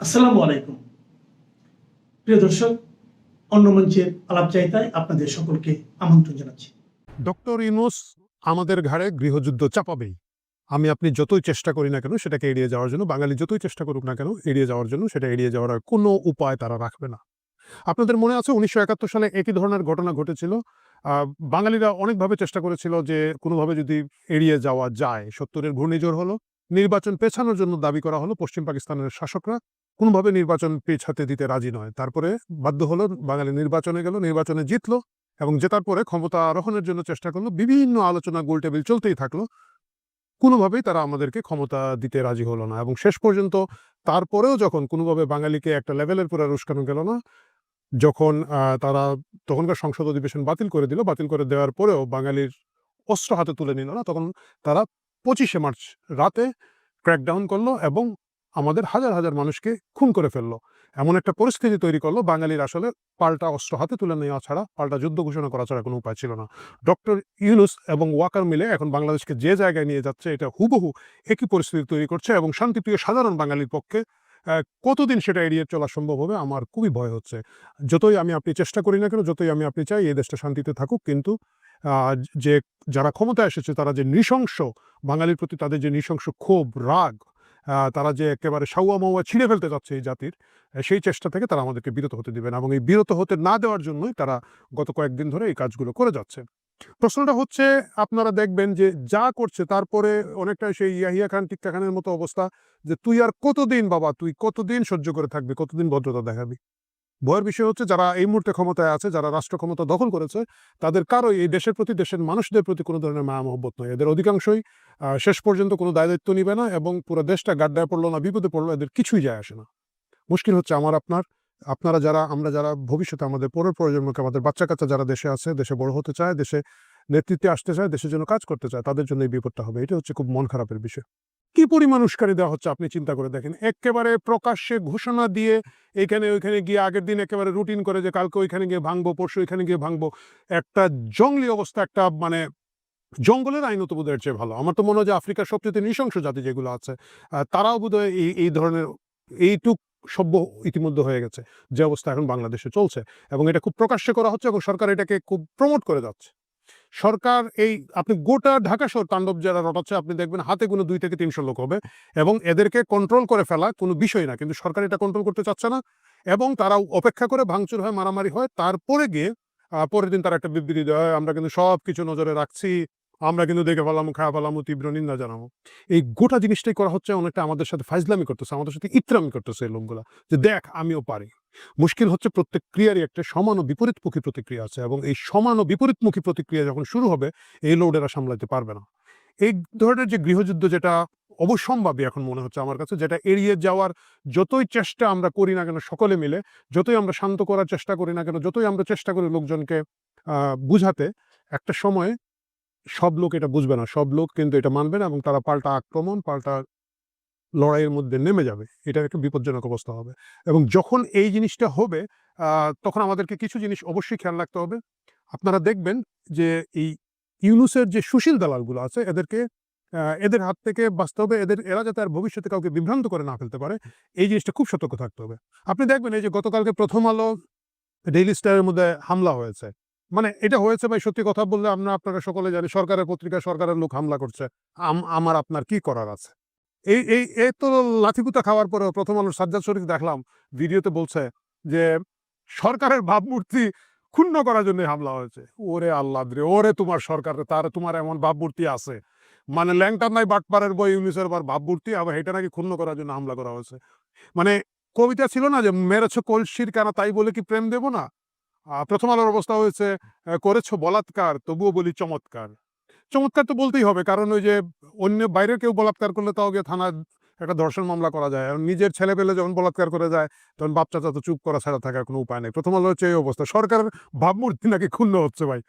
আসসালামু আলাইকুম। প্রিয় দর্শক, অন্য মঞ্চের আলাপচারিতায় আপনাদের সকলকে আমন্ত্রণ জানাচ্ছি। ডক্টর ইউনুস আমাদের ঘাড়ে গৃহযুদ্ধ চাপাবেই। আমি আপনি যতই চেষ্টা করি না কেন সেটাকে এড়িয়ে যাওয়ার জন্য, বাঙালি যতই চেষ্টা করুক না কেন এড়িয়ে যাওয়ার জন্য সেটা এড়িয়ে যাওয়ার কোনো উপায় তারা রাখবে না। আপনাদের মনে আছে উনিশশো একাত্তর সালে একই ধরনের ঘটনা ঘটেছিল? বাঙালিরা অনেকভাবে চেষ্টা করেছিল যে কোনোভাবে যদি এড়িয়ে যাওয়া যায়, সত্তরের ঘূর্ণিঝড় হলো, নির্বাচন পেছানোর জন্য দাবি করা হলো পশ্চিম পাকিস্তানের শাসকরা। কোনোভাবে নির্বাচন পেছাতে দিতে রাজি নয়। তারপরে বাধ্য হলো বাঙালি নির্বাচনে গেল, নির্বাচনে জিতলো এবং জেতার পরে ক্ষমতা আরোহণের জন্য চেষ্টা করল। বিভিন্ন আলোচনা গোলটেবিল চলতেই থাকল। কোনোভাবেই তারা আমাদেরকে ক্ষমতা দিতে রাজি হলো না এবং শেষ পর্যন্ত তারপরেও যখন কোনোভাবে বাঙালিকে একটা লেভেলের পরে উস্কানো গেল না, যখন তারা তখনকার সংসদ অধিবেশন বাতিল করে দিল, বাতিল করে দেওয়ার পরেও বাঙালির অস্ত্র হাতে তুলে নিল না, তখন তারা পঁচিশে মার্চ রাতে ক্র্যাকডাউন করল এবং আমাদের হাজার হাজার মানুষকে খুন করে ফেলল। এমন একটা পরিস্থিতি তৈরি করল। বাঙালির আসলে পাল্টা অস্ত্র হাতে তুলে নেওয়া ছাড়া, পাল্টা যুদ্ধ ঘোষণা করা ছাড়া কোনো উপায় ছিল না। ডক্টর ইউনুস এবং ওয়াকার মিলে এখন বাংলাদেশকে যে জায়গায় নিয়ে যাচ্ছে, এটা হুবহু একই পরিস্থিতি তৈরি করছে এবং শান্তিপ্রিয় সাধারণ বাঙালির পক্ষে কতদিন সেটা এড়িয়ে চলা সম্ভব হবে আমার খুবই ভয় হচ্ছে। যতই আমি আপনি চেষ্টা করি না কেন, যতই আমি আপনি চাই এই দেশটা শান্তিতে থাকুক, কিন্তু যে, যারা ক্ষমতায় এসেছে, তারা যে নৃশংস, বাঙালির প্রতি তাদের যে নৃশংস ক্ষোভ, রাগ তারা যে একেবারে সাউয়া মাউয়া ছিঁড়ে ফেলতে যাচ্ছে এই জাতির সেই চেষ্টা থেকে তারা আমাদেরকে বিরত হতে দেবেন এবং এই বিরত হতে না দেওয়ার জন্যই তারা গত কয়েকদিন ধরে এই কাজগুলো করে যাচ্ছে। প্রশ্নটা হচ্ছে, আপনারা দেখবেন যে যা করছে তারপরে অনেকটা সেই ইয়াহিয়া খান, টিক্কা খানের মতো অবস্থা যে তুই আর কতদিন বাবা, তুই কতদিন সহ্য করে থাকবি, কতদিন ভদ্রতা দেখাবি? ভয়ের বিষয় হচ্ছে, যারা এই মুহূর্তে ক্ষমতায় আছে, যারা রাষ্ট্র ক্ষমতা দখল করেছে, তাদের কারও এই দেশের প্রতি, দেশের মানুষদের প্রতি কোনো ধরনের মায়া মহব্বত নয় এদের অধিকাংশই শেষ পর্যন্ত কোনো দায় দায়িত্ব নিবে না এবং পুরো দেশটা গাড্ডায় পড়ল না, বিপদে পড়ল, এদের কিছুই যায় আসে না। মুশকিল হচ্ছে আমার, আপনার, আপনারা যারা, আমরা যারা ভবিষ্যতে আমাদের পরের প্রজন্মকে, আমাদের বাচ্চা কাচ্চা যারা দেশে আছে, দেশে বড় হতে চায়, দেশে নেতৃত্বে আসতে চায়, দেশের জন্য কাজ করতে চায়, তাদের জন্য এই বিপদটা হবে। এটা হচ্ছে খুব মন খারাপের বিষয়। কি পরিমাণ উস্কানি দেওয়া হচ্ছে আপনি চিন্তা করে দেখেন? একেবারে প্রকাশ্যে ঘোষণা দিয়ে এখানে, ওইখানে গিয়ে আগের দিন একেবারে রুটিন করে যে কালকে ওইখানে গিয়ে ভাঙবো, পরশু ওইখানে গিয়ে ভাঙবো, একটা জঙ্গলি অবস্থা, একটা মানে জঙ্গলের আইনত বোধহয় চেয়ে ভালো। আমার তো মনে হয় যে আফ্রিকার সবচেয়ে নৃশংস জাতি যেগুলো আছে তারাও বোধহয় এই এই ধরনের, এইটুক সভ্য ইতিমধ্যে হয়ে গেছে, যে অবস্থা এখন বাংলাদেশে চলছে এবং এটা খুব প্রকাশ্যে করা হচ্ছে এবং সরকার এটাকে খুব প্রমোট করে যাচ্ছে। সরকার এই, আপনি গোটা ঢাকা শহর, তাণ্ডব যারা রটাচ্ছে, আপনি দেখবেন হাতে কোনো দুই থেকে তিনশো লোক হবে এবং এদেরকে কন্ট্রোল করে ফেলা কোনো বিষয় না। কিন্তু সরকার এটা কন্ট্রোল করতে চাচ্ছে না এবং তারা অপেক্ষা করে ভাঙচুর হয়, মারামারি হয়। তারপরে গিয়ে পরের দিন তারা একটা বিবৃতি দেওয়া হয়, আমরা কিন্তু সব কিছু নজরে রাখছি, আমরা কিন্তু দেখে ফেলাম খাওয়া ফেলাম, তীব্র নিন্দা জানাব। এই গোটা জিনিসটাই করা হচ্ছে, অনেকটা আমাদের সাথে ফাইজলামি করতেছে, আমাদের সাথে ইত্রামি করতেছে এই লোকগুলা যে, দেখ, আমিও পারি। মুশকিল হচ্ছে প্রত্যেক ক্রিয়ারই একটা সমান ও বিপরীতমুখী প্রতিক্রিয়া আছে এবং এই সমান ও বিপরীতমুখী প্রতিক্রিয়া যখন শুরু হবে, এই লোড এরা সামলাতে পারবে না। এই ধরনের যে গৃহযুদ্ধ যেটা অবসম্ভাবী এখন মনে হচ্ছে আমার কাছে, যেটা এড়িয়ে যাওয়ার যতই চেষ্টা আমরা করি না কেন সকলে মিলে, যতই আমরা শান্ত করার চেষ্টা করি না কেন, যতই আমরা চেষ্টা করি লোকজনকে বুঝাতে, একটা সময় সব লোক এটা বুঝবে না। সব লোক কিন্তু এটা মানবে না এবং তারা পাল্টা আক্রমণ, পাল্টা লড়াইয়ের মধ্যে নেমে যাবে এটা একটা বিপজ্জনক অবস্থা হবে। এবং যখন এই জিনিসটা হবে তখন আমাদেরকে কিছু জিনিস অবশ্যই খেয়াল রাখতে হবে। আপনারা দেখবেন যে এই ইউনুসের যে সুশীল দালালগুলো আছে, এদেরকে এদের হাত থেকে বাঁচতে হবে, এদের, এরা যাতে আর ভবিষ্যতে কাউকে বিভ্রান্ত করে না ফেলতে পারে, এই জিনিসটা খুব সতর্ক থাকতে হবে। আপনি দেখবেন এই যে গতকালকে প্রথম আলো ডেইলি স্টারের মধ্যে হামলা হয়েছে। মানে এটা হয়েছে ভাই সত্যি কথা বললে আমরা আপনারা সকলে জানি, সরকারের পত্রিকা সরকারের লোক হামলা করছে। আম- আমার, আপনার কি করার আছে? এই এই এই তো লাথিপুতা খাওয়ার পরে প্রথম আলোর সাজ্জাদ শরীফ দেখলাম, ভিডিওতে বলছে যে, সরকারের ভাবমূর্তি ক্ষুণ্ণ করার জন্য হামলা হয়েছে। ওরে আল্লাহ রে, ওরে তোমার সরকার তার, তোমার এমন ভাবমূর্তি আছে। মানে ল্যাংটার নাই বাটপাড়ের বই ইউনিসের বার ভাবমূর্তি, আবার এটা নাকি ক্ষুণ্ণ করার জন্য হামলা করা হয়েছে। মানে কবিতা ছিল না যে, মেরেছ কলসির কেনা, তাই বলে কি প্রেম দেব না? প্রথম আলোর অবস্থা হয়েছে করেছ বলাৎকার, তবুও বলি চমৎকার। চমৎকার তো বলতেই হবে। কারণ ওই যে অন্য বাইরে কেউ বলাৎকার করলে তাও গিয়ে থানার একটা ধর্ষণ মামলা করা যায়। নিজের ছেলে পেলে যখন বলাৎকার করে যায়, তখন বাচ্চা চাচা তো চুপ করা ছাড়া থাকার কোনো উপায় নেই। প্রথম আলো হচ্ছে এই অবস্থা। সরকারের ভাবমূর্তি নাকি ক্ষুণ্ণ হচ্ছে ভাই।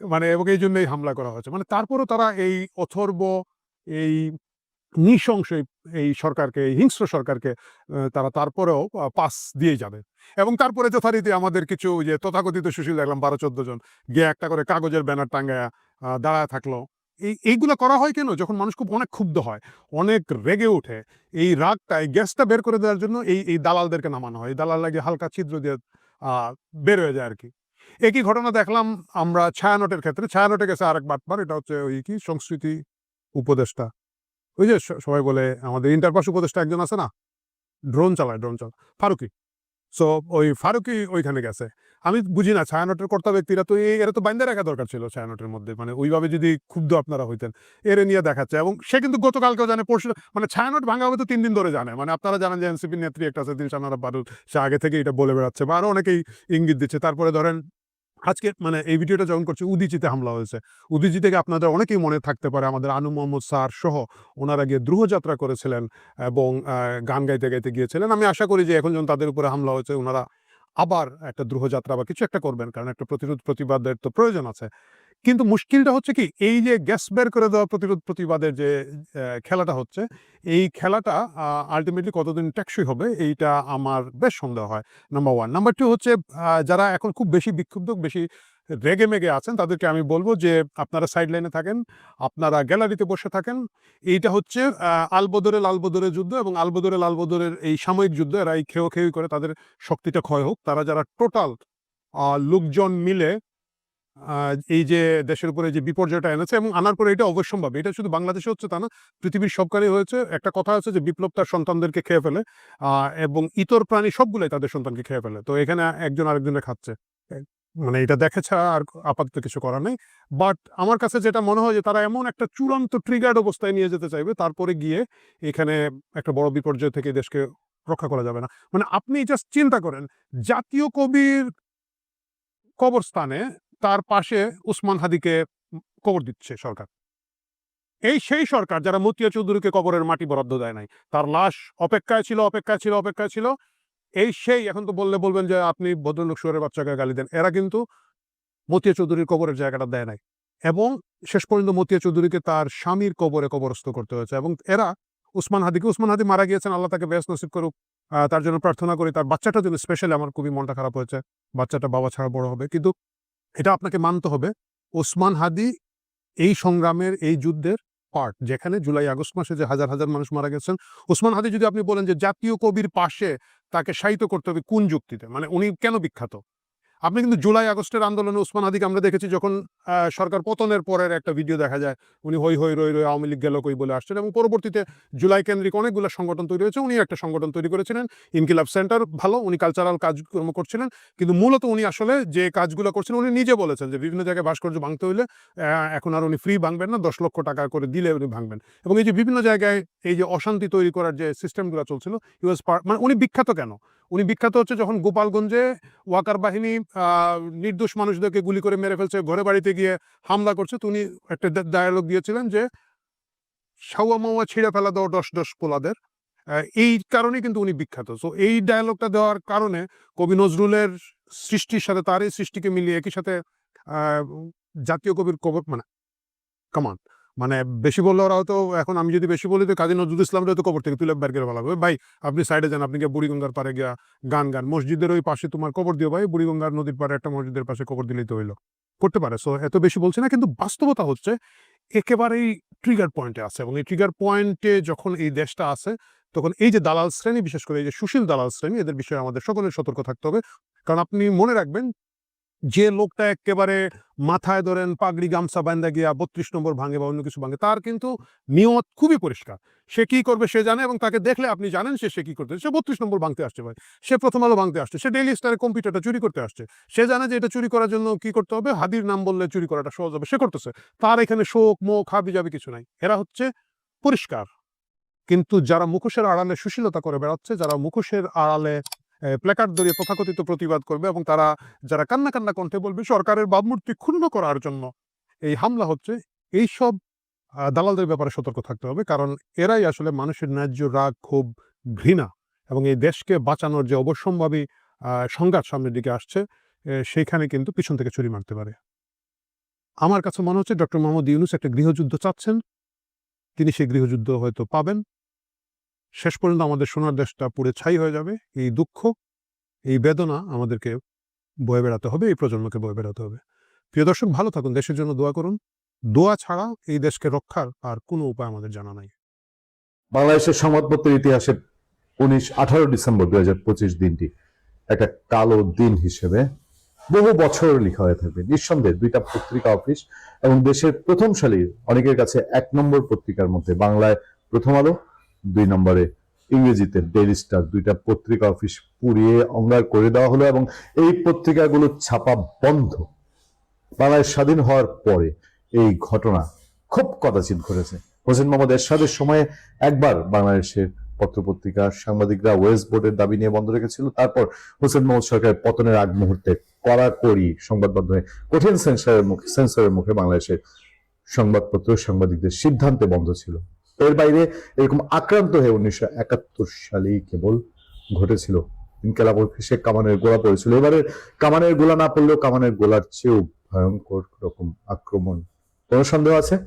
মানে এবং এই জন্যই হামলা করা হয়েছে মানে তারপরও তারা এই অথর্ব, এই নৃশংস, এই- এই সরকারকে, এই হিংস্র সরকারকে তারা তারপরেও পাস দিয়ে যাবে। এবং তারপরে যথারীতি আমাদের কিছু যে তথাকথিত সুশীল দেখলাম বারো চোদ্দ জন, গিয়ে একটা করে কাগজের ব্যানার টাঙ্গায়া দাঁড়ায় থাকল। এই, এইগুলো করা হয় কেন? যখন মানুষ খুব, অনেক ক্ষুব্ধ হয়, অনেক রেগে ওঠে, এই রাগটা, এই গ্যাসটা বের করে দেওয়ার জন্য এই এই দালালদেরকে নামানো হয়। এই দালাল লাগে হালকা ছিদ্র দিয়ে বের হয়ে যায় আর কি একই ঘটনা দেখলাম আমরা ছায়ানটের ক্ষেত্রে। ছায়ানটে গেছে আরেক বাটবার এটা হচ্ছে ওই কি? সংস্কৃতি উপদেষ্টা। ওই যে সবাই বলে আমাদের ইন্টারপাস উপদেষ্টা একজন আছে না? ড্রোন চালায় ড্রোন চালায়। ফারুকি। সো ওই ফারুকি ওইখানে গেছে। আমি বুঝি না ছায়ানটের কর্তা ব্যক্তিরা তো এই, এরা তো বাইন্দা রাখা দরকার ছিল ছায়ানটের মধ্যে। মানে ওইভাবে যদি ক্ষুব্ধ আপনারা হইতেন, এরে নিয়ে দেখাচ্ছে। এবং সে কিন্তু গতকালকেও জানে, পরশু মানে ছায়ানট ভাঙা হবে তো তিন দিন ধরে জানে। মানে আপনারা জানেন যে এনসিপি নেত্রী একটা আছে দিলশানারা বারুদ সে আগে থেকে এটা বলে বেড়াচ্ছে। বা আরও অনেকেই ইঙ্গিত দিচ্ছে। তারপরে ধরেন আজকে মানে এই ভিডিওটা যখন করছে, উদিচিতে হামলা হয়েছে। উদিচি থেকে আপনাদের অনেকেই মনে থাকতে পারে, আমাদের আনু মোহাম্মদ স্যার সহ ওনারা গিয়ে দ্রুহযাত্রা করেছিলেন এবং গান গাইতে গাইতে গিয়েছিলেন। আমি আশা করি যে এখন যখন তাদের উপরে হামলা হয়েছে, ওনারা আবার একটা দ্রুহযাত্রা বা কিছু একটা করবেন, কারণ একটা প্রতিরোধ প্রতিবাদের তো প্রয়োজন আছে। কিন্তু মুশকিলটা হচ্ছে কি, এই যে গ্যাস বের করে দেওয়া প্রতিরোধ প্রতিবাদের যে খেলাটা হচ্ছে, এই খেলাটা আলটিমেটলি কতদিন টেকসই হবে, এইটা আমার বেশ সন্দেহ হয়। নাম্বার ওয়ান নাম্বার টু হচ্ছে যারা এখন খুব বেশি বিক্ষুব্ধ, বেশি রেগে মেগে আছেন, তাদেরকে আমি বলব যে, আপনারা সাইড লাইনে থাকেন, আপনারা গ্যালারিতে বসে থাকেন। এইটা হচ্ছে আলবদরে লালবদরে যুদ্ধ এবং আলবদরে লালবদরের এই সাময়িক যুদ্ধ এরা এই খেয়ে খেয়ে করে, তাদের শক্তিটা ক্ষয় হোক। তারা যারা টোটাল লোকজন মিলে এই যে দেশের উপরে যে বিপর্যয়টা এনেছে এবং আনার পরে এটা অবশ্যম্ভাবী। এটা শুধু বাংলাদেশে হচ্ছে তা না, পৃথিবীর সবকালে হয়েছে। একটা কথা আছে যে বিপ্লব তার সন্তানদেরকে খেয়ে ফেলে এবং ইতর প্রাণী সবগুলাই তাদের সন্তানকে খেয়ে ফেলে। তো এখানে একজন আরেকজনের খাচ্ছে। মানে এটা দেখে ছাড়া আর আপাতত কিছু করার নেই। বাট আমার কাছে যেটা মনে হয় যে তারা এমন একটা চূড়ান্ত ট্রিগার্ড অবস্থায় নিয়ে যেতে চাইবে, তারপরে গিয়ে এখানে একটা বড় বিপর্যয় থেকে দেশকে রক্ষা করা যাবে না। মানে আপনি জাস্ট চিন্তা করেন, জাতীয় কবির কবরস্থানে তার পাশে উসমান হাদিকে কবর দিচ্ছে সরকার। এই সেই সরকার যারা মতিয়া চৌধুরীকে কবরের মাটি বরাদ্দ দেয় নাই, তার লাশ অপেক্ষায় ছিল অপেক্ষায় ছিল অপেক্ষায় ছিল। এই সেই এখন তো বললে বলবেন যে আপনি ভদ্রলোক সুরের বাচ্চাকে গালি দেন। এরা কিন্তু মতিয়া চৌধুরীর কবরের জায়গাটা দেয় নাই এবং শেষ পর্যন্ত মতিয়া চৌধুরীকে তার স্বামীর কবরে কবরস্থ করতে হয়েছে এবং এরা উসমান হাদিকে, উসমান হাদি মারা গিয়েছেন, আল্লাহ তাকে বেশ নসিব করুক তার জন্য প্রার্থনা করি, তার বাচ্চাটার জন্য স্পেশালি আমার খুবই মনটা খারাপ হয়েছে। বাচ্চাটা বাবা ছাড়া বড় হবে। কিন্তু এটা আপনাকে মানতে হবে। ওসমান হাদি এই সংগ্রামের, এই যুদ্ধের পার্ট যেখানে জুলাই, আগস্ট মাসে যে হাজার হাজার মানুষ মারা গেছেন। ওসমান হাদি যদি আপনি বলেন যে জাতীয় কবির পাশে তাকে সাহিত্য করতে হবে কোন যুক্তিতে? মানে উনি কেন বিখ্যাত? আপনি কিন্তু জুলাই আগস্টের আন্দোলনে ওসমান হাদিকে আমরা দেখেছি যখন সরকার পতনের পরের একটা ভিডিও দেখা যায়। উনি হই হই, রই রই আওয়ামী লীগ গেল কই বলে আসছেন এবং পরবর্তীতে জুলাই কেন্দ্রিক অনেকগুলো সংগঠন তৈরি হয়েছে। উনি একটা সংগঠন তৈরি করেছিলেন, ইনকিলাব সেন্টার ভালো, উনি কালচারাল কাজকর্ম করছিলেন। কিন্তু মূলত উনি আসলে যে কাজগুলো করছেন, উনি নিজে বলেছেন যে বিভিন্ন জায়গায় ভাস্কর্য ভাঙতে হইলে এখন আর উনি ফ্রি ভাঙবেন না, দশ লক্ষ টাকা করে দিলে উনি ভাঙবেন। এবং এই যে বিভিন্ন জায়গায় এই যে অশান্তি তৈরি করার যে সিস্টেমগুলো চলছিল ইউএস মানে উনি বিখ্যাত কেন? উনি বিখ্যাত হচ্ছে যখন গোপালগঞ্জে ওয়াকার বাহিনী নির্দোষ মানুষদেরকে গুলি করে মেরে ফেলছে, ঘরে বাড়িতে গিয়ে হামলা করছে, তো উনি একটা ডায়ালগ দিয়েছিলেন যে সাওয়া মাওয়া ছিঁড়ে ফেলা দেওয়া দশ দশ পোলাদের। এই কারণেই কিন্তু উনি বিখ্যাত। তো এই ডায়ালগটা দেওয়ার কারণে কবি নজরুলের সৃষ্টির সাথে, তার এই সৃষ্টিকে মিলিয়ে একই সাথে জাতীয় কবির কবর মানে কামান মানে বেশি বললে ওরা হয়তো, এখন আমি যদি বেশি বলি তো কাজী নজরুল ইসলামরা তো কবর থেকে তুলে বের করে বলা হবে। ভাই, আপনি সাইডে যান, আপনি গিয়ে বুড়িগঙ্গার পারে গিয়া গান গান। মসজিদের ওই পাশে তোমার কবর দিও ভাই, বুড়িগঙ্গার নদীর পারে একটা মসজিদের পাশে কবর দিলেই তো হইল। করতে পারে সো এত বেশি বলছি না, কিন্তু বাস্তবতা হচ্ছে একেবারেই ট্রিগার পয়েন্টে আছে এবং এই ট্রিগার পয়েন্টে যখন এই দেশটা আছে, তখন এই যে দালাল শ্রেণি, বিশেষ করে এই যে সুশীল দালাল শ্রেণি, এদের বিষয়ে আমাদের সকলের সতর্ক থাকতে হবে। কারণ আপনি মনে রাখবেন যে লোকটা একেবারে মাথায় ধরেন পাগড়ি গামছা বান্ধা গিয়া বত্রিশ নম্বর ভাঙে বা অন্য কিছু ভাঙে, তার কিন্তু নিয়ত খুবই পরিষ্কার। সে কি করবে সে জানে এবং তাকে দেখলে আপনি জানেন সে সে কি করতে, সে বত্রিশ নম্বর ভাঙতে আসছে ভাই। সে প্রথম আলো ভাঙতে আসছে, সে ডেইলি স্টারের কম্পিউটারটা চুরি করতে আসছে। সে জানে যে এটা চুরি করার জন্য কি করতে হবে, হাদির নাম বললে চুরি করাটা সহজ হবে, সে করতেছে। তার এখানে শোক মুখ হাবি যাবে কিছু নাই। এরা হচ্ছে পরিষ্কার। কিন্তু যারা মুখোশের আড়ালে সুশীলতা করে বেড়াচ্ছে, যারা মুখোশের আড়ালে প্ল্যাকার্ড ধরিয়ে তথাকথিত প্রতিবাদ করবে এবং তারা যারা কান্না কান্না কণ্ঠে বলবে সরকারের ভাবমূর্তি ক্ষুণ্ণ করার জন্য। এই হামলা হচ্ছে এইসব আহ, দালালদের ব্যাপারে সতর্ক থাকতে হবে কারণ এরাই আসলে মানুষের ন্যায্য রাগ ক্ষোভ ঘৃণা এবং এই দেশকে বাঁচানোর যে অবশ্যম্ভাবী সংঘাত সামনের দিকে আসছে সেইখানে কিন্তু পিছন থেকে ছুরি মারতে পারে। আমার কাছে মনে হচ্ছে ডক্টর মোহাম্মদ ইউনুস একটা গৃহযুদ্ধ চাচ্ছেন। তিনি সেই গৃহযুদ্ধ হয়তো পাবেন। শেষ পর্যন্ত আমাদের সোনার দেশটা পুড়ে ছাই হয়ে যাবে। এই দুঃখ, এই বেদনা আমাদেরকে বয়ে বেড়াতে হবে, এই প্রজন্মকে বয়ে বেড়াতে হবে। প্রিয় দর্শক, ভালো থাকুন, দেশের জন্য দোয়া করুন। দোয়া ছাড়া এই দেশকে রক্ষার আর কোনো উপায় আমাদের জানা নাই। বাংলাদেশের সংবাদপত্রের ইতিহাসে উনিশ, আঠারো ডিসেম্বর দুই হাজার পঁচিশ দিনটি একটা কালো দিন হিসেবে বহু বছর লেখা হয়ে থাকবে। নিঃসন্দেহে দুইটা পত্রিকা অফিস এবং দেশের প্রথম সারির অনেকের কাছে এক নম্বর পত্রিকার মধ্যে বাংলায় প্রথম আলো। দুই নম্বরে ইংরেজিতে ডেইলি স্টার দুইটা পত্রিকা অফিস পুড়িয়ে অঙ্গার করে দেওয়া হলো এবং এই পত্রিকাগুলো ছাপা বন্ধ। বাংলাদেশ স্বাধীন হওয়ার পরে এই ঘটনা খুব কদাচিৎ ঘটেছে। হোসেন মোহাম্মদ এরশাদের সময়ে একবার বাংলাদেশের পত্রপত্রিকা সাংবাদিকরা ওয়েস্ট বোর্ডের দাবি নিয়ে বন্ধ রেখেছিল। তারপর হোসেন মোহাম্মদ সরকারের পতনের আগ মুহূর্তে কড়াকড়ি সংবাদ মাধ্যমে কঠিন সেন্সরের মুখে সেন্সরের মুখে বাংলাদেশের সংবাদপত্র সাংবাদিকদের সিদ্ধান্তে বন্ধ ছিল। এর বাইরে এরকম আক্রান্ত হয়ে উনিশশো একাত্তর সালেই কেবল ঘটেছিল। ইনকেলাব শেখ কামানের গোলা পড়েছিল। এবারে কামানের গোলা না পড়লেও কামানের গোলার চেয়েও ভয়ঙ্কর রকম আক্রমণ। কোনো সন্দেহ আছে?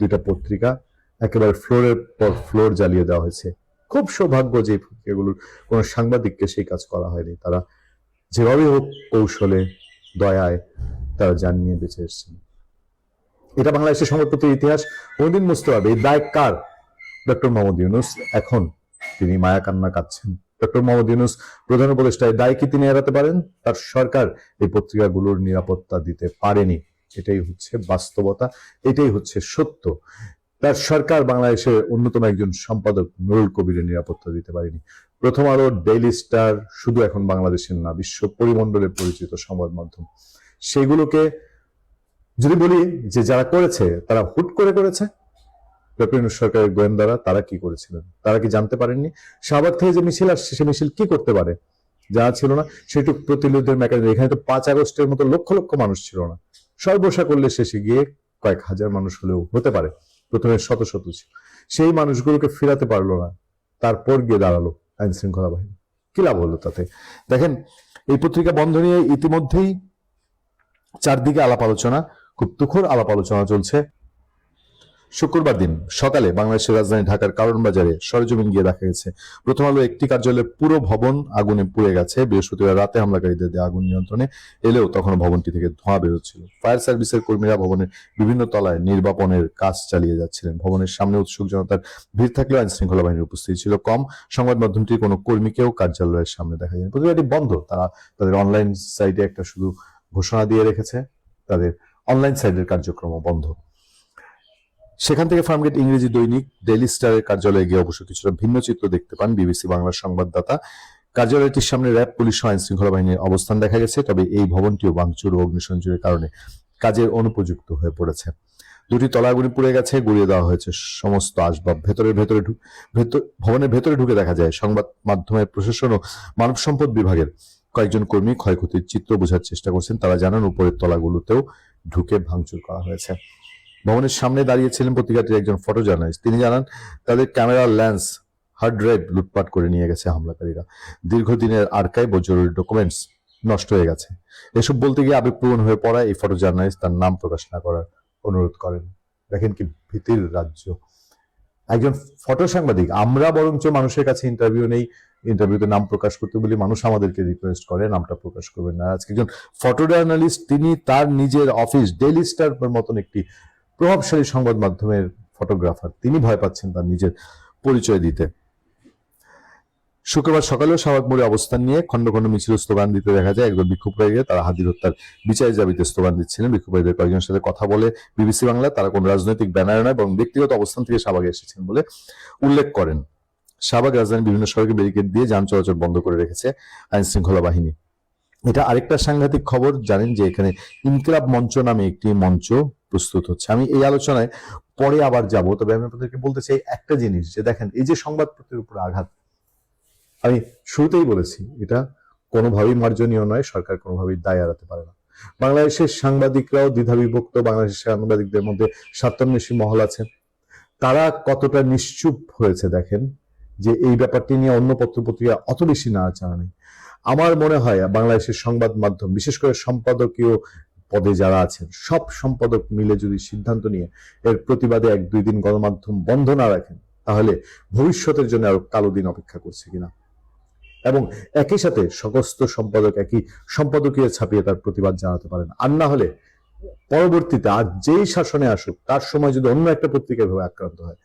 দুইটা পত্রিকা একেবারে ফ্লোরের পর ফ্লোর জ্বালিয়ে দেওয়া হয়েছে। খুব সৌভাগ্য যে পত্রিকাগুলোর কোনো সাংবাদিককে সেই কাজ করা হয়নি। তারা যেভাবে হোক কৌশলে, দয়ায় তারা জানিয়ে বেঁচে এসেছেন। এটা বাংলাদেশের সংবাদপত্রের ইতিহাস। কোনদিন বুঝতে হবে এই দায় কার? ডক্টর মোহাম্মদ ইউনুস, এখন তিনি মায়া কান্না কাঁদছেন। ডক্টর মোহাম্মদ ইউনুস, প্রধান উপদেষ্টা এই দায় কি তিনি এড়াতে পারেন? তার সরকার এই পত্রিকাগুলোর নিরাপত্তা দিতে পারেনি। এটাই হচ্ছে বাস্তবতা, এটাই হচ্ছে সত্য। তার সরকার বাংলাদেশের অন্যতম একজন সম্পাদক নুরুল কবিরের নিরাপত্তা দিতে পারেনি। প্রথম আলো, ডেইলি স্টার, শুধু এখন বাংলাদেশের না, বিশ্ব পরিমণ্ডলে পরিচিত সংবাদ মাধ্যম। সেগুলোকে যদি বলি যে যারা করেছে, তারা হুট করে করেছে? ডক্টর সরকারের গোয়েন্দারা তারা কি করেছিলেন? তারা কি জানতে পারেননি? শাহবাগ থেকে যে মিছিল আসছে, সে মিছিল কি করতে পারে? যা ছিল না। সেটুকু প্রতিরোধের মেকানিজম এখানে তো পাঁচ আগস্টের মতো লক্ষ লক্ষ মানুষ ছিল না। সর্বসা করলে শেষে গিয়ে কয়েক হাজার মানুষ হলেও হতে পারে। প্রথমে শত শত ছিল। সেই মানুষগুলোকে ফেরাতে পারল না। তারপর গিয়ে দাঁড়াল আইন শৃঙ্খলা বাহিনী। কি লাভ হলো তাতে? দেখেন, এই পত্রিকা বন্ধ নিয়ে ইতিমধ্যেই চারদিকে আলাপ আলোচনা। খুব তুখর আলাপ আলোচনা চলছে। শুক্রবার দিন সকালে বাংলাদেশের রাজধানী ঢাকার কারণ বাজারে সরজমিন গিয়ে দেখা গেছে। প্রথম আলো একটি কার্যালয়ের পুরো ভবন আগুনে পুড়ে গেছে। বৃহস্পতিবার রাতে হামলাকারীদের দেওয়া আগুন নিয়ন্ত্রণে এলেও তখন ভবনটি থেকে ধোঁয়া বেরোচ্ছিল। ফায়ার সার্ভিসের কর্মীরা ভবনের বিভিন্ন তলায় নির্বাপনের কাজ চালিয়ে যাচ্ছিলেন। ভবনের সামনে উৎসুক জনতার ভিড় থাকলেও আইন শৃঙ্খলা বাহিনীর উপস্থিতি ছিল কম। সংবাদ মাধ্যমটির কোনো কর্মীকেও কার্যালয়ের সামনে দেখা যায়নি। পত্রিকাটি বন্ধ। তারা তাদের অনলাইন সাইটে একটা শুধু ঘোষণা দিয়ে রেখেছে। তাদের অনলাইন সাইটের কার্যক্রম বন্ধ। সেখান থেকে ফার্মগেট ইংরেজি দৈনিক ডেইলি স্টারের কার্যালয়ে গিয়ে অবশ্য কিছুটা ভিন্ন চিত্র দেখতে পান বিবিসি বাংলার সংবাদদাতা। কার্যালয়টির সামনে র্যাব, পুলিশ ও আইন শৃঙ্খলা বাহিনীর অবস্থান দেখা গেছে, তবে এই ভবনটিও ভাঙচুর ও অগ্নিসংযোগের কারণে কাজের অনুপযুক্ত হয়ে পড়েছে। দুটি তলাগুলি পুড়ে গেছে গুড়িয়ে দেওয়া হয়েছে সমস্ত আসবাব। ভেতরের ভেতরে, ভবনের ভেতরে ঢুকে দেখা যায় সংবাদ মাধ্যমের প্রশাসন ও মানব সম্পদ বিভাগের কয়েকজন কর্মী ক্ষয়ক্ষতির চিত্র বোঝার চেষ্টা করছেন। তারা জানান, উপরের তলাগুলোতেও ঢুকে ভাঙচুর করা হয়েছে। ভবনের সামনে দাঁড়িয়েছিলেন পত্রিকাটির একজন ফটো জার্নালিস্ট তিনি জানান, তাদের ক্যামেরা লেন্স, হার্ড ড্রাইভ লুটপাট করে নিয়ে গেছে হামলাকারীরা। দীর্ঘদিনের আর্কাইভ ও জরুরি ডকুমেন্টস নষ্ট হয়ে গেছে। এসব বলতে গিয়ে আবেগপ্রবণ হয়ে পড়া এই ফটো জার্নালিস্ট তার নাম প্রকাশ না করার অনুরোধ করেন। দেখেন কি ভীতির রাজ্য। একজন ফটো সাংবাদিক আমরা বরঞ্চ মানুষের কাছে ইন্টারভিউ নেই ইন্টারভিউতে নাম প্রকাশ করতে বলি, মানুষ আমাদেরকে রিকোয়েস্ট করে, নামটা প্রকাশ করবেন না। আজকে একজন ফটো জার্নালিস্ট তিনি তার নিজের অফিস ডেইলি স্টার মতন একটি প্রভাবশালী সংবাদ মাধ্যমের ফটোগ্রাফার তিনি ভয় পাচ্ছেন তার নিজের পরিচয় দিতে। শুক্রবার সকালেও শাহবাগ মোড়ে অবস্থান নিয়ে খন্ড খন্ড মিছিল স্লোগান দিতে দেখা যায়। একবার বিক্ষোভকারীরা তারা হাজির হত্যার বিচারের দাবিতে স্লোগান দিচ্ছিলেন। বিক্ষোভকারীদের কয়েকজনের সাথে কথা বলে বিবিসি বাংলা তারা কোনো রাজনৈতিক ব্যানার নয় এবং ব্যক্তিগত অবস্থান থেকে শাহবাগে এসেছেন বলে উল্লেখ করেন। শাহবাগ রাজধানীর বিভিন্ন সড়কে ব্যারিকেড দিয়ে যান চলাচল বন্ধ করে রেখেছে আইন শৃঙ্খলা বাহিনী। এটা আরেকটা সাংঘাতিক খবর, জানেন যে এখানে ইনকিলাব মঞ্চ নামে একটি মঞ্চ প্রস্তুত হচ্ছে। আমি এই আলোচনায় পরে আবার যাব, তবে আমি আপনাদেরকে বলতে চাই একটা জিনিস, যে দেখেন, এই যে সংবাদপত্রের উপর আঘাত, আমি শুরুতেই বলেছি, এটা কোনোভাবেই মার্জনীয় নয়, সরকার কোনোভাবেই দায় এড়াতে পারে না। বাংলাদেশের সাংবাদিকরাও দ্বিধাবিভক্ত বাংলাদেশের সাংবাদিকদের মধ্যে স্বার্থান্বেষী মহল আছে। তারা কতটা নিশ্চুপ হয়েছে, দেখেন যে এই ব্যাপারটি নিয়ে অন্য পত্রপত্রিকা অত বেশি নাড়াচাড়া নেই। আমার মনে হয় বাংলাদেশের সংবাদ মাধ্যম, বিশেষ করে সম্পাদকীয় পদে যারা আছেন, সব সম্পাদক মিলে যদি সিদ্ধান্ত নিয়ে এর প্রতিবাদে এক দুই দিন গণমাধ্যম বন্ধ না রাখেন, তাহলে ভবিষ্যতের জন্য আরও কালো দিন অপেক্ষা করছে কিনা? এবং একই সাথে সমস্ত সম্পাদক একই সম্পাদকীয় ছাপিয়ে তার প্রতিবাদ জানাতে পারেন। আর না হলে পরবর্তীতে আর যেই শাসনে আসুক, তার সময় যদি অন্য একটা পত্রিকা এভাবে আক্রান্ত হয়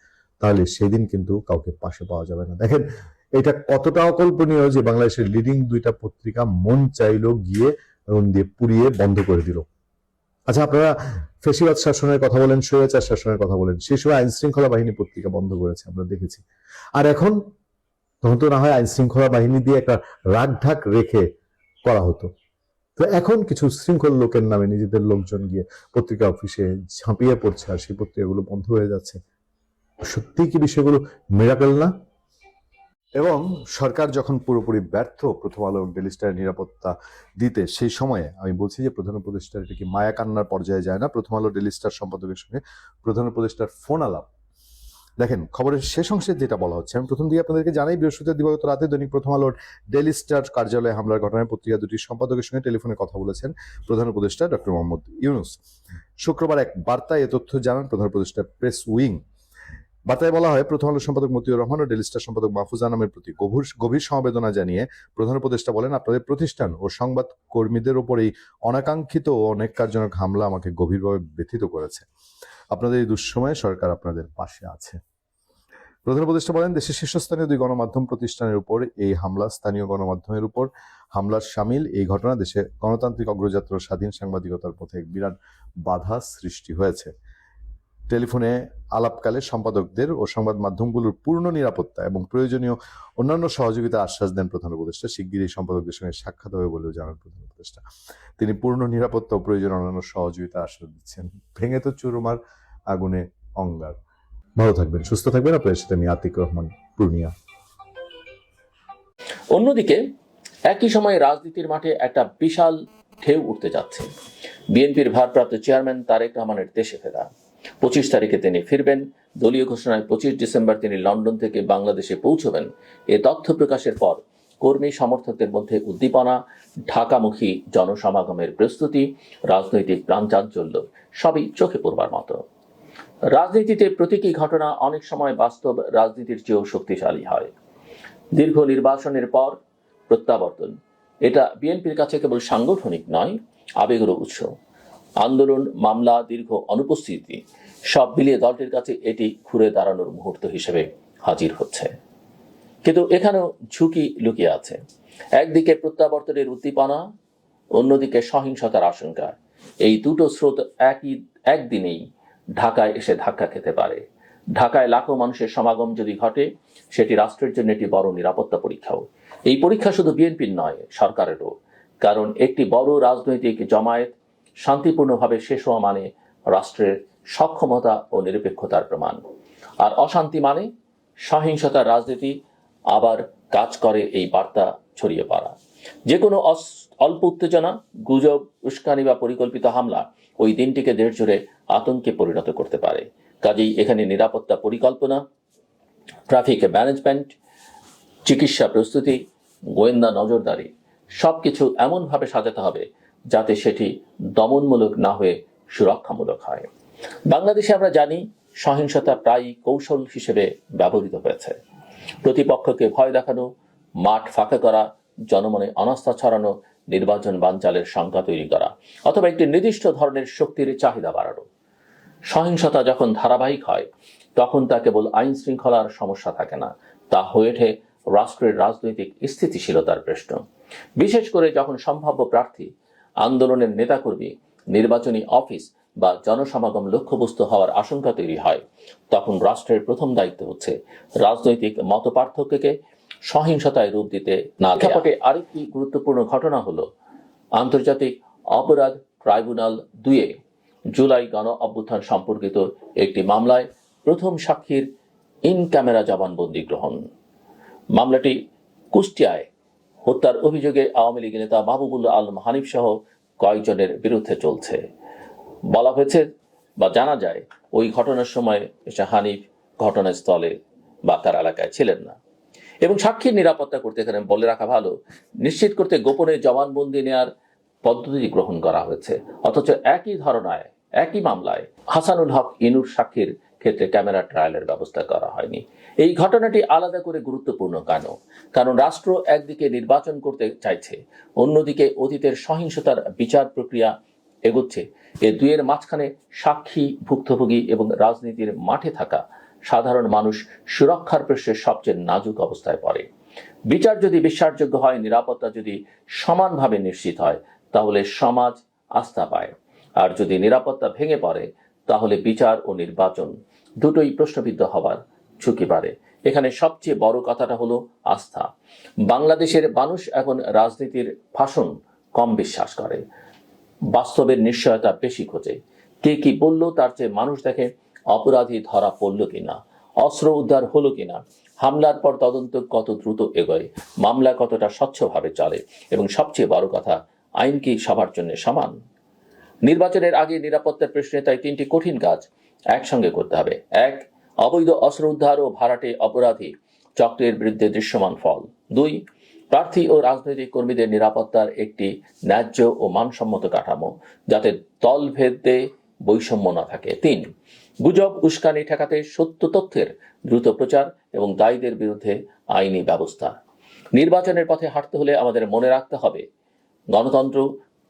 তাহলে সেদিন কিন্তু কাউকে পাশে পাওয়া যাবে না। দেখেন, এটা কতটা অকল্পনীয় যে বাংলাদেশের লিডিং দুইটা পত্রিকা মন চাইলো গিয়ে আগুন দিয়ে পুড়িয়ে বন্ধ করে দিল। আচ্ছা আপনারা ফেসিবাদ শাসনের কথা বলেন, স্বৈরাচার শাসনের কথা বলেন, সেই সময় আইন শৃঙ্খলা বাহিনী পত্রিকা বন্ধ করেছে, আমরা দেখেছি। আর এখন তখন তো না হয় আইন শৃঙ্খলা বাহিনী দিয়ে একটা রাগ ঢাক রেখে করা হতো। তো এখন কিছু শৃঙ্খল লোকের নামে নিজেদের লোকজন গিয়ে পত্রিকা অফিসে ঝাঁপিয়ে পড়ছে আর সেই পত্রিকাগুলো বন্ধ হয়ে যাচ্ছে। সত্যি কি বিষয়গুলো মেরাকেল না? এবং সরকার যখন পুরোপুরি ব্যর্থ প্রথম আলো ডেলি স্টারের নিরাপত্তা দিতে, সেই সময়ে আমি বলছি যে প্রধান উপদেষ্টার এটা কি মায়া কান্নার পর্যায়ে যায় না? প্রথম আলো ডেলি স্টার সম্পাদকের সঙ্গে প্রধান উপদেষ্টার ফোন আলাপ। দেখেন, খবরের শেষ অংশে যেটা বলা হচ্ছে, আমি প্রথম দিকে আপনাদেরকে জানাই, বৃহস্পতিবার দিবাগত রাতে দৈনিক প্রথম আলোর ডেলি স্টার কার্যালয়ে হামলার ঘটনায় পত্রিকা দুটির সম্পাদকের সঙ্গে টেলিফোনে কথা বলেছেন প্রধান উপদেষ্টা ডক্টর মোহাম্মদ ইউনুস। শুক্রবার এক বার্তায় এ তথ্য জানান প্রধান উপদেষ্টা প্রেস উইং। বার্তায় বলা হয় প্রথম আলো সম্পাদক মতিউর রহমান ও ডেলি স্টার সম্পাদক মাহফুজা নামের প্রতি গভীর গভীর সমবেদনা জানিয়ে প্রধান উপদেষ্টা বলেন, আপনাদের প্রতিষ্ঠান ও সংবাদ কর্মীদের ওপর এই অনাকাঙ্ক্ষিত ও অনেক কার্যজনক হামলা আমাকে গভীরভাবে ব্যথিত করেছে। আপনাদের এই দুঃসময়ে সরকার আপনাদের পাশে আছে। প্রধান উপদেষ্টা বলেন, দেশের শীর্ষস্থানীয় দুই গণমাধ্যম প্রতিষ্ঠানের উপর এই হামলা, স্থানীয় গণমাধ্যমের উপর হামলার সামিল। এই ঘটনা দেশে গণতান্ত্রিক অগ্রযাত্রা স্বাধীন সাংবাদিকতার পথে এক বিরাট বাধা সৃষ্টি হয়েছে। টেলিফোনে আলাপকালে সম্পাদকদের ও সংবাদ মাধ্যমগুলোর পূর্ণ নিরাপত্তা এবং প্রয়োজনীয় অন্যান্য সহযোগিতার আশ্বাস দেন প্রধান উপদেষ্টা। শিগগিরই সম্পাদকদের সঙ্গে সাক্ষাৎ হবে বলেও জানান প্রধান উপদেষ্টা। তিনি পূর্ণ নিরাপত্তা ও প্রয়োজন অন্যান্য সহযোগিতা আশ্বাস দিচ্ছেন। ভেঙে তো চুরমার আগুনে অঙ্গার। ভালো থাকবেন, সুস্থ থাকবেন। আপনাদের সাথে আমি আতিক রহমান, পূর্ণিয়া। অন্যদিকে, একই সময়ে রাজনীতির মাঠে একটা বিশাল ঢেউ উঠতে যাচ্ছে। বিএনপির ভারপ্রাপ্ত চেয়ারম্যান তারেক রহমানের দেশে ফেরা। পঁচিশ তারিখে তিনি ফিরবেন। দলীয় ঘোষণায় পঁচিশ ডিসেম্বর তিনি লন্ডন থেকে বাংলাদেশে পৌঁছবেন। এ তথ্য প্রকাশের পর কর্মী সমর্থকদের মধ্যে উদ্দীপনা, ঢাকামুখী জনসমাগমের প্রস্তুতি, রাজনৈতিক প্রাণচাঞ্চল্য, সবই চোখে পড়বার মতো। রাজনীতিতে প্রতীকী ঘটনা অনেক সময় বাস্তব রাজনীতির চেয়েও শক্তিশালী হয়। দীর্ঘ নির্বাচনের পর প্রত্যাবর্তন। এটা বিএনপির কাছে কেবল সাংগঠনিক নয়, আবেগেরও উৎস। আন্দোলন, মামলা, দীর্ঘ অনুপস্থিতি, সব মিলিয়ে দলটির কাছে এটি ঘুরে দাঁড়ানোর মুহূর্ত হিসেবে হাজির হচ্ছে। কিন্তু এখানেও ঝুঁকি লুকিয়ে আছে। একদিকে প্রত্যাবর্তনের উদ্দীপনা, অন্যদিকে সহিংসতার আশঙ্কা। এই দুটো স্রোত একই, একদিনেই ঢাকায় এসে ধাক্কা খেতে পারে। ঢাকায় লাখো মানুষের সমাগম যদি ঘটে, সেটি রাষ্ট্রের জন্য একটি বড় নিরাপত্তা পরীক্ষাও। এই পরীক্ষা শুধু বিএনপির নয়, সরকারেরও। কারণ একটি বড় রাজনৈতিক জমায়েত শান্তিপূর্ণভাবে শেষ হওয়া মানে রাষ্ট্রের সক্ষমতা ও নিরপেক্ষতার প্রমাণ। আর অশান্তি মানে সহিংসতার রাজনীতি আবার কাজ করে এই বার্তা ছড়িয়ে পড়া। যে কোনো অল্প উত্তেজনা, গুজব, উস্কানি বা পরিকল্পিত হামলা ওই দিনটিকে দেড় জোরে আতঙ্কে পরিণত করতে পারে। কাজেই এখানে নিরাপত্তা পরিকল্পনা, ট্রাফিক ম্যানেজমেন্ট, চিকিৎসা প্রস্তুতি, গোয়েন্দা নজরদারি, সবকিছু এমনভাবে সাজাতে হবে যাতে সেটি দমনমূলক না হয়ে সুরক্ষামূলক হয়। বাংলাদেশে আমরা জানি সহিংসতা প্রায়ই কৌশল হিসেবে ব্যবহৃত হয়েছে। প্রতিপক্ষকে ভয় দেখানো, মাঠ ফাঁকা করা, জনমনে অনাস্থা ছড়ানো, নির্বাচন বানচালের শঙ্কা তৈরি করা, অথবা একটি নির্দিষ্ট ধরনের শক্তির চাহিদা বাড়ানো। সহিংসতা যখন ধারাবাহিক হয়, তখন তা কেবল আইন শৃঙ্খলার সমস্যা থাকে না। তা হয়ে ওঠে রাষ্ট্রের রাজনৈতিক স্থিতিশীলতার প্রশ্ন। বিশেষ করে যখন সম্ভাব্য প্রার্থী আন্দোলনের নেতাকর্মী, নির্বাচনী অফিস বা জনসমাগম লক্ষ্যবস্তু হওয়ার আশঙ্কা তৈরি হয়। তখন রাষ্ট্রের প্রথম দায়িত্ব হচ্ছে রাজনৈতিক মত পার্থক্যকে সহিংসতায় রূপ দিতে না প্রেক্ষাপটে আরেকটি গুরুত্বপূর্ণ ঘটনা হলো, আন্তর্জাতিক অপরাধ ট্রাইব্যুনাল দুয়ে জুলাই গণ অভ্যুত্থান সম্পর্কিত একটি মামলায় প্রথম সাক্ষীর ইন ক্যামেরা জবানবন্দি গ্রহণ। মামলাটি কুষ্টিয়ায় হত্যার অভিযোগে আওয়ামী লীগ নেতা মাহবুবুল্লাহ আলম হানিফ সহ কয়েকজনের বিরুদ্ধে চলছে। বলা হয়েছে বা জানা যায়, ওই ঘটনার সময় হানিফ ঘটনাস্থলে বা তার এলাকায় ছিলেন না। এবং সাক্ষীর নিরাপত্তা করতে এখানে বলে রাখা ভালো, নিশ্চিত করতে গোপনে জবানবন্দি নেয়ার পদ্ধতি গ্রহণ করা হয়েছে। অথচ একই ধারণায় একই মামলায় হাসানুল হক ইনুর সাক্ষীর ক্ষেত্রে ক্যামেরা ট্রায়ালের ব্যবস্থা করা হয়নি। এই ঘটনাটি আলাদা করে গুরুত্বপূর্ণ কেন? কারণ রাষ্ট্র একদিকে নির্বাচন করতে চাইছে, অন্যদিকে অতীতের সহিংসতার বিচার প্রক্রিয়া এগুচ্ছে। এ দুয়ের মাঝখানে সাক্ষী ভুক্তভোগী এবং রাজনীতির মাঠে থাকা সাধারণ মানুষ সুরক্ষার প্রশ্নে সবচেয়ে নাজুক অবস্থায় পড়ে। বিচার যদি বিশ্বাসযোগ্য হয়, নিরাপত্তা যদি সমানভাবে নিশ্চিত হয়, তাহলে সমাজ আস্থা পায়। আর যদি নিরাপত্তা ভেঙে পড়ে, তাহলে বিচার ও নির্বাচন দুটোই প্রশ্নবিদ্ধ হবার ঝুঁকি বাড়ে। এখানে সবচেয়ে বড় কথাটা হলো আস্থা। বাংলাদেশের মানুষ এখন রাজনীতির ভাষণ কম বিশ্বাস করে। বাস্তবের নিশ্চয়তা বেশি খোঁজে। কে কি বলল তার চেয়ে মানুষ দেখে অপরাধী ধরা পড়ল কিনা, অস্ত্র উদ্ধার হলো কিনা, হামলার পর তদন্ত কত দ্রুত এগোয়, মামলা কতটা স্বচ্ছভাবে চলে, এবং সবচেয়ে বড় কথা, আইন কি সবার জন্য সমান? নির্বাচনের আগে নিরাপত্তার প্রশ্নে তাই তিনটি কঠিন কাজ একসঙ্গে করতে হবে। এক, অবৈধ অস্ত্র উদ্ধার ও ভাড়াটে অপরাধী চক্রের বিরুদ্ধে দৃশ্যমান ফল। দুই, প্রার্থী ও রাজনৈতিক কর্মীদের নিরাপত্তার একটি ন্যায্য ও মানসম্মত কাঠামো যাতে দলভেদে বৈষম্য না থাকে। তিন, গুজব, উস্কানি ঠেকাতে সত্য তথ্যের দ্রুত প্রচার এবং দায়ীদের বিরুদ্ধে আইনি ব্যবস্থা। নির্বাচনের পথে হাঁটতে হলে আমাদের মনে রাখতে হবে, গণতন্ত্র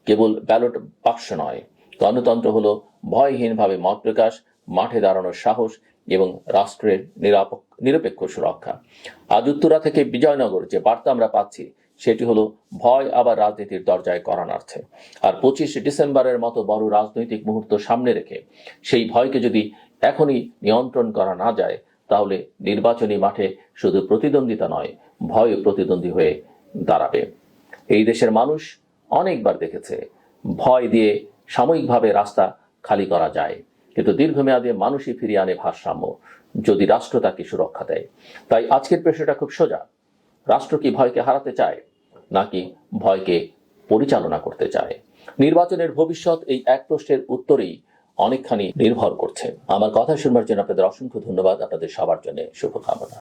কেবল ব্যালট বাক্স নয়। গণতন্ত্র হলো ভয়হীনভাবে মত প্রকাশ মাঠে দাঁড়ানোর সাহস এবং রাষ্ট্রের নিরাপক নিরপেক্ষ সুরক্ষা। আজ উত্তরা থেকে বিজয়নগর যে বার্তা আমরা পাচ্ছি, সেটি হলো ভয় আবার রাজনীতির দরজায় করা নাড়ছে। আর পঁচিশে ডিসেম্বরের মতো বড় রাজনৈতিক মুহূর্ত সামনে রেখে সেই ভয়কে যদি এখনই নিয়ন্ত্রণ করা না যায়, তাহলে নির্বাচনী মাঠে শুধু প্রতিদ্বন্দ্বিতা নয় ভয় প্রতিদ্বন্দ্বী হয়ে দাঁড়াবে। এই দেশের মানুষ অনেকবার দেখেছে, ভয় দিয়ে সাময়িকভাবে রাস্তা খালি করা যায়। কিন্তু দীর্ঘমেয়াদে মানুষই ফিরিয়ে আনে ভারসাম্য, যদি রাষ্ট্র তাকে সুরক্ষা দেয়। তাই আজকের প্রশ্নটা খুব সোজা। রাষ্ট্র কি ভয়কে হারাতে চায়, নাকি ভয়কে পরিচালনা করতে চায়? নির্বাচনের ভবিষ্যৎ এই এক প্রশ্নের উত্তরেই অনেকখানি নির্ভর করছে। আমার কথা শুনবার জন্য আপনাদের অসংখ্য ধন্যবাদ। আপনাদের সবার জন্য শুভকামনা।